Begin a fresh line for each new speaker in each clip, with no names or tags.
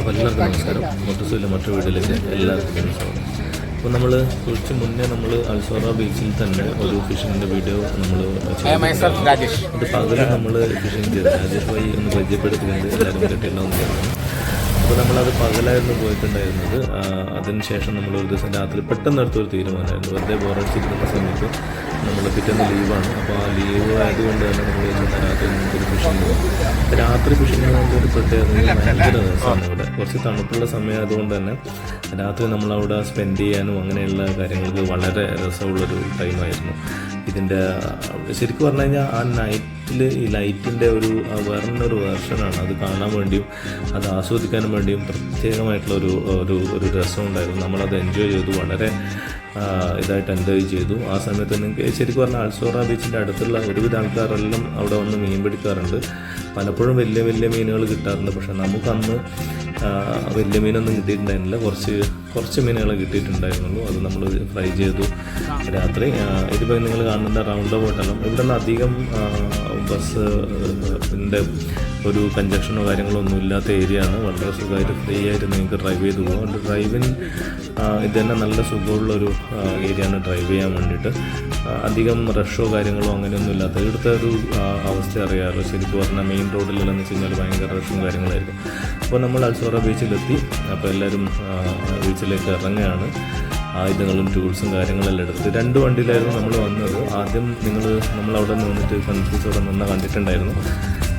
അപ്പോൾ എല്ലാവർക്കും നമസ്കാരം. മൊട്ടസൂല മറ്റൊരു വീട്ടിലേക്ക് എല്ലാവർക്കും നമസ്കാരം അപ്പോൾ നമ്മൾ കുറച്ച് മുന്നേ നമ്മൾ അൽസോറ ബീച്ചിൽ തന്നെ ഒരു ഫിഷിങ്ങിന്റെ വീഡിയോ നമ്മൾ അത് പകൽ നമ്മൾ ഫിഷിങ് ചെയ്ത് രാജേഷ് ഭായി ഒന്ന് പരിചയപ്പെടുത്തിക്കൊണ്ട് എല്ലാവരും കിട്ടിയിട്ടുണ്ടാവും അപ്പോൾ നമ്മളത് പകലായിരുന്നു പോയിട്ടുണ്ടായിരുന്നത്. അതിനുശേഷം നമ്മൾ ഒരു ദിവസം രാത്രി പെട്ടെന്ന് എടുത്തൊരു തീരുമാനമായിരുന്നു. വെറുതെ ബോറടിച്ചിരിക്കുന്ന സമയത്ത് നമ്മൾ പിറ്റേന്ന് ലീവാണ് അപ്പോൾ ആ ലീവ് ആയതുകൊണ്ട് തന്നെ നമ്മൾ രാത്രി നമുക്കൊരു ഫിഷിങ് പോകും രാത്രി ഫിഷിങ്ങിന് വേണ്ടി ഒരു പ്രത്യേകത? ഭയങ്കര രസമാണ് ഇവിടെ. കുറച്ച് തണുപ്പുള്ള സമയമായതുകൊണ്ട് തന്നെ രാത്രി നമ്മൾ അവിടെ സ്പെൻഡ് ചെയ്യാനും അങ്ങനെയുള്ള കാര്യങ്ങൾക്ക് വളരെ രസമുള്ളൊരു ടൈമായിരുന്നു ഇതിന്റെ ശരിക്കും പറഞ്ഞു കഴിഞ്ഞാൽ ആ നൈറ്റിൽ ഈ ലൈറ്റിന്റെ ഒരു വേറൊരു വേർഷനാണ് അത് കാണാൻ വേണ്ടിയും അത് ആസ്വദിക്കാനും വേണ്ടിയും പ്രത്യേകമായിട്ടുള്ള ഒരു ഒരു ഒരു രസം ഉണ്ടായിരുന്നു നമ്മളത് എൻജോയ് ചെയ്തു. വളരെ ഇതായിട്ട് എൻജോയ് ചെയ്തു. ആ സമയത്ത് നിങ്ങൾക്ക് ശരിക്കും പറഞ്ഞാൽ അൽസോറ ബീച്ചിന്റെ അടുത്തുള്ള ഒരുവിധ ആൾക്കാരെല്ലാം അവിടെ വന്ന് മീൻ പിടിക്കാറുണ്ട്. പലപ്പോഴും വലിയ വലിയ മീനുകൾ കിട്ടാറുണ്ട്. പക്ഷെ നമുക്കന്ന് വലിയ മീനൊന്നും കിട്ടിയിട്ടുണ്ടായിരുന്നില്ല. കുറച്ച് കുറച്ച് മീനുകൾ കിട്ടിയിട്ടുണ്ടായിരുന്നുള്ളൂ. അത് നമ്മൾ ഫ്രൈ ചെയ്തു രാത്രി. ഇതിപ്പോൾ നിങ്ങൾ കാണുന്ന റൗണ്ട് അബൌട്ടെല്ലാം ഇവിടെ നിന്ന് അധികം ബസ് ഇതിന്റെ ഒരു കഞ്ചക്ഷനോ കാര്യങ്ങളോ ഒന്നും ഇല്ലാത്ത ഏരിയ ആണ്. വളരെ സുഖമായിട്ട് ഫ്രീ ആയിട്ട് നിങ്ങൾക്ക് ഡ്രൈവ് ചെയ്ത് പോകാം. അതുകൊണ്ട് ഡ്രൈവിൻ ഇത് തന്നെ നല്ല സുഖമുള്ളൊരു ഏരിയ ആണ് ഡ്രൈവ് ചെയ്യാൻ വേണ്ടിയിട്ട്. അധികം റഷോ കാര്യങ്ങളോ അങ്ങനെയൊന്നും ഇല്ലാത്ത. ഇവിടുത്തെ ഒരു അവസ്ഥ അറിയാമല്ലോ ശരിക്കും പറഞ്ഞാൽ മെയിൻ റോഡിലെന്ന് വെച്ച് കഴിഞ്ഞാൽ ഭയങ്കര റഷും കാര്യങ്ങളായിരിക്കും. അപ്പോൾ നമ്മൾ അൽസോറ ബീച്ചിലെത്തി. അപ്പോൾ എല്ലാവരും ബീച്ചിലേക്ക് ഇറങ്ങുകയാണ്. ആയുധങ്ങളും ടൂൾസും കാര്യങ്ങളെല്ലാം എടുത്ത് രണ്ട് വണ്ടിയിലായിരുന്നു നമ്മൾ വന്നത്. ആദ്യം നിങ്ങൾ നമ്മളവിടെ നിന്നിട്ട് കൺഫ്യൂസ് അവിടെ നിന്ന് കണ്ടിട്ടുണ്ടായിരുന്നു.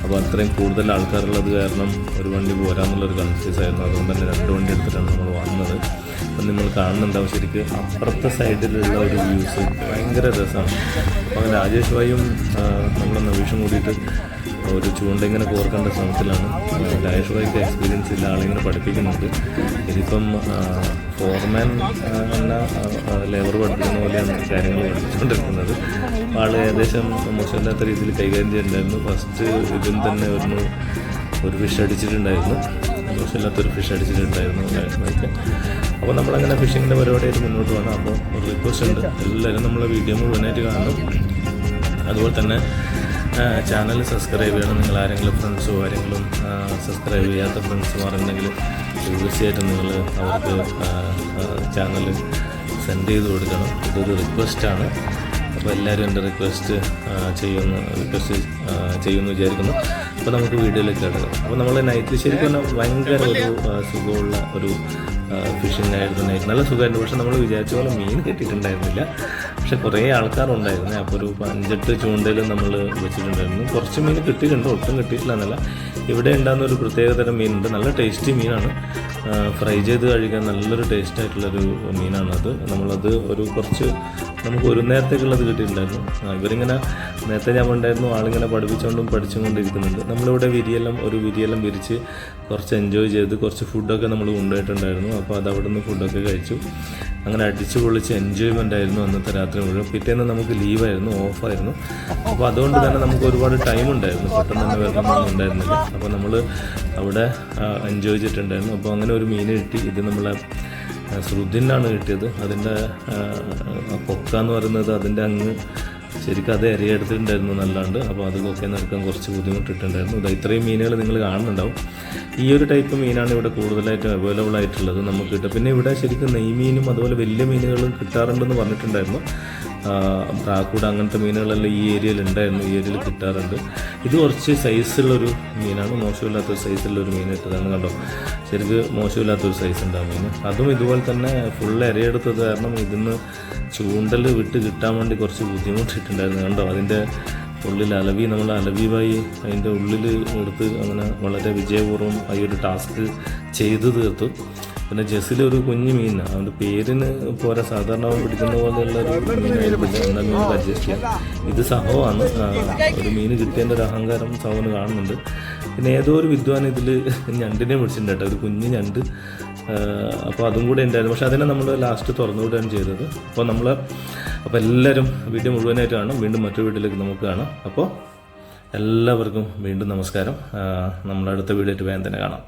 അപ്പോൾ അത്രയും കൂടുതൽ ആൾക്കാരുള്ളത് കാരണം ഒരു വണ്ടി പോരാന്നുള്ളൊരു കൺഫ്യൂസ് ആയിരുന്നു അതുകൊണ്ട് തന്നെ രണ്ട് വണ്ടി എടുത്തിട്ടാണ് നമ്മൾ വന്നത്. അപ്പം നിങ്ങൾ കാണുന്നുണ്ടാവും ശരിക്കും. അപ്പുറത്തെ സൈഡിലുള്ള ഒരു വ്യൂസ് ഭയങ്കര രസമാണ്. അപ്പോൾ രാജേഷ് ഭായും നമ്മുടെ നവീഷും കൂടിയിട്ട് ഒരു ചൂണ്ട ഇങ്ങനെ കോർക്കേണ്ട ശ്രമത്തിലാണ് ഭായിക്ക് എക്സ്പീരിയൻസ് ഇല്ല ആളിങ്ങനെ പഠിപ്പിക്കുന്നുണ്ട്. ഇതിപ്പം ഫോർമാൻ എന്ന ലേബർ പഠിപ്പിക്കുന്ന പോലെയാണ് കാര്യങ്ങൾ പഠിപ്പിച്ചുകൊണ്ടിരിക്കുന്നത്. ആൾ ഏകദേശം മോശമില്ലാത്ത രീതിയിൽ കൈകാര്യം ചെയ്യുന്നുണ്ടായിരുന്നു ഫസ്റ്റ് ഇതിൽ തന്നെ ഒരു ഒരു ഫിഷ് അടിച്ചിട്ടുണ്ടായിരുന്നു. മോശമില്ലാത്തൊരു ഫിഷ് അടിച്ചിട്ടുണ്ടായിരുന്നു ഭായിക്ക് അപ്പോൾ നമ്മളങ്ങനെ ഫിഷിങ്ങിന്റെ പരിപാടിയായിട്ട് മുന്നോട്ട് പോകണം അപ്പോൾ ഒരു റിക്വസ്റ്റ് ഉണ്ട്. എല്ലാവരും നമ്മളെ വീഡിയോ മുഴുവനായിട്ട് കാണണം. അതുപോലെ തന്നെ ചാനൽ സബ്സ്ക്രൈബ് ചെയ്യണം. നിങ്ങൾ ആരെങ്കിലും ഫ്രണ്ട്സോ ആരെങ്കിലും സബ്സ്ക്രൈബ് ചെയ്യാത്ത ഫ്രണ്ട്സും ആരുണ്ടെങ്കിൽ തീർച്ചയായിട്ടും നിങ്ങൾ അവർക്ക് ചാനൽ സെൻഡ് ചെയ്ത് കൊടുക്കണം. ഇതൊരു റിക്വസ്റ്റാണ് അപ്പോൾ എല്ലാവരും എന്റെ റിക്വസ്റ്റ് ചെയ്യുന്ന റിക്വസ്റ്റ് ചെയ്യുമെന്ന് വിചാരിക്കുന്നു. അപ്പോൾ നമുക്ക് വീഡിയോയിലേക്ക് കിടക്കാം. അപ്പോൾ നമ്മൾ നൈറ്റിൽ ശരിക്കും ഭയങ്കര ഒരു സുഖമുള്ള ഒരു ഫിഷിംഗ് നൈറ്റ് നല്ല സുഖമായിരുന്നു. പക്ഷെ നമ്മൾ വിചാരിച്ച പോലെ മീൻ കിട്ടിയിട്ടുണ്ടായിരുന്നില്ല. പക്ഷെ കുറേ ആൾക്കാരുണ്ടായിരുന്നു. അപ്പോൾ ഒരു അഞ്ചെട്ട് ചൂണ്ടയിൽ നമ്മൾ വെച്ചിട്ടുണ്ടായിരുന്നു. കുറച്ച് മീൻ കിട്ടിയിട്ടുണ്ട്. ഒട്ടും കിട്ടിയിട്ടില്ല എന്നല്ല. ഇവിടെ ഉണ്ടാകുന്ന ഒരു പ്രത്യേകതരം മീനുണ്ട്. നല്ല ടേസ്റ്റി മീനാണ്. ഫ്രൈ ചെയ്ത് കഴിക്കാൻ നല്ലൊരു ടേസ്റ്റ് ആയിട്ടുള്ളൊരു മീനാണത്. നമ്മളത് ഒരു കുറച്ച് നമുക്ക് ഒരു നേരത്തേക്കുള്ളത് കിട്ടിയിട്ടുണ്ടായിരുന്നു. ആ, ഇവരിങ്ങനെ നേരത്തെ ഞാൻ ഉണ്ടായിരുന്നു ആളിങ്ങനെ പഠിപ്പിച്ചുകൊണ്ടും പഠിച്ചുകൊണ്ടിരിക്കുന്നുണ്ട്. നമ്മളിവിടെ വിരിയെല്ലാം ഒരു വിരിയെല്ലാം വിരിച്ച് കുറച്ച് എൻജോയ് ചെയ്ത് കുറച്ച് ഫുഡൊക്കെ നമ്മൾ കൊണ്ടുപോയിട്ടുണ്ടായിരുന്നു. അപ്പോൾ അത് അവിടെ നിന്ന് ഫുഡൊക്കെ കഴിച്ചു. അങ്ങനെ അടിച്ചു പൊളിച്ച് എൻജോയ്മെന്റ് ആയിരുന്നു അന്നത്തെ രാത്രി മുഴുവൻ. പിറ്റേന്ന് നമുക്ക് ലീവായിരുന്നു ഓഫായിരുന്നു അപ്പോൾ അതുകൊണ്ട് തന്നെ നമുക്ക് ഒരുപാട് ടൈം ഉണ്ടായിരുന്നു. പെട്ടെന്ന് തന്നെ വരണമെന്നൊന്നും ഉണ്ടായിരുന്നില്ല. അപ്പോൾ നമ്മൾ അവിടെ എൻജോയ് ചെയ്തിട്ടുണ്ടായിരുന്നു. അപ്പോൾ അങ്ങനെ ഒരു മീൻ കിട്ടി. ഇത് നമ്മളെ ശ്രുതിനാണ് കിട്ടിയത്. അതിന്റെ കൊക്ക എന്ന് പറയുന്നത് അതിന്റെ അങ്ങ് ശരിക്കും അത് ഇരയെടുത്തിട്ടുണ്ടായിരുന്നു നല്ലാണ്ട്. അപ്പോൾ അത് കൊക്കെ നിൽക്കാൻ കുറച്ച് ബുദ്ധിമുട്ടിട്ടുണ്ടായിരുന്നു. ഇത് ഇത്രയും മീനുകൾ നിങ്ങൾ കാണുന്നുണ്ടാവും. ഈ ഒരു ടൈപ്പ് മീനാണ് ഇവിടെ കൂടുതലായിട്ടും അവൈലബിൾ ആയിട്ടുള്ളത് നമുക്ക് കിട്ടും പിന്നെ ഇവിടെ ശരിക്കും നെയ്മീനും അതുപോലെ വലിയ മീനുകളും കിട്ടാറുണ്ടെന്ന് പറഞ്ഞിട്ടുണ്ടായിരുന്നു. പ്രാക്കൂട് അങ്ങനത്തെ മീനുകളെല്ലാം ഈ ഏരിയയിൽ ഉണ്ടായിരുന്നു ഈ ഏരിയയിൽ കിട്ടാറുണ്ട്. ഇത് കുറച്ച് സൈസുള്ളൊരു മീനാണ്. മോശമില്ലാത്തൊരു സൈസുള്ളൊരു മീൻ ഇട്ടതാണ് കണ്ടോ? ശരിക്ക് മോശമില്ലാത്തൊരു സൈസ് ഉണ്ട് മീൻ. അതും ഇതുപോലെ തന്നെ ഫുൾ ഇരയെടുത്തത് കാരണം ഇതിന്ന് ചൂണ്ടൽ വിട്ട് കിട്ടാൻ വേണ്ടി കുറച്ച് ബുദ്ധിമുട്ടിട്ടുണ്ടായിരുന്നു കണ്ടോ? അതിന്റെ ഉള്ളിൽ അലവി നമ്മൾ അലവിയുമായി അതിന്റെ ഉള്ളിൽ എടുത്ത് അങ്ങനെ വളരെ വിജയപൂർവം ആ ഒരു ടാസ്ക് ചെയ്തു തീർത്തു. പിന്നെ ജെസ്സിൽ ഒരു കുഞ്ഞു മീൻ. അവന്റെ പേരിന് പോരാ. സാധാരണ പിടിക്കുന്ന പോലെയുള്ള ഒരു മീനായിരുന്നില്ല എന്നാൽ മീൻ അഡ്ജസ്റ്റ് ചെയ്യാം. ഇത് സഹമാണ്. ഒരു മീൻ കിട്ടിയതിന്റെ ഒരു അഹങ്കാരം സഹോന് കാണുന്നുണ്ട്. പിന്നെ ഏതോ ഒരു വിദ്വാൻ ഇതിൽ ഞണ്ടിനെ പിടിച്ചിട്ടുണ്ട് കേട്ടോ. ഒരു കുഞ്ഞ് ഞണ്ട്. അപ്പോൾ അതും കൂടെ ഉണ്ടായിരുന്നു. പക്ഷെ അതിനെ നമ്മൾ ലാസ്റ്റ് തുറന്നുവിടുകയാണ് ചെയ്തത്. അപ്പോൾ നമ്മൾ അപ്പോൾ എല്ലാവരും വീഡിയോ മുഴുവനായിട്ട് കാണും വീണ്ടും മറ്റൊരു വീട്ടിലേക്ക് നമുക്ക് കാണാം. അപ്പോൾ എല്ലാവർക്കും വീണ്ടും നമസ്കാരം. നമ്മളടുത്ത വീഡിയോ ആയിട്ട് വേഗം തന്നെ കാണാം.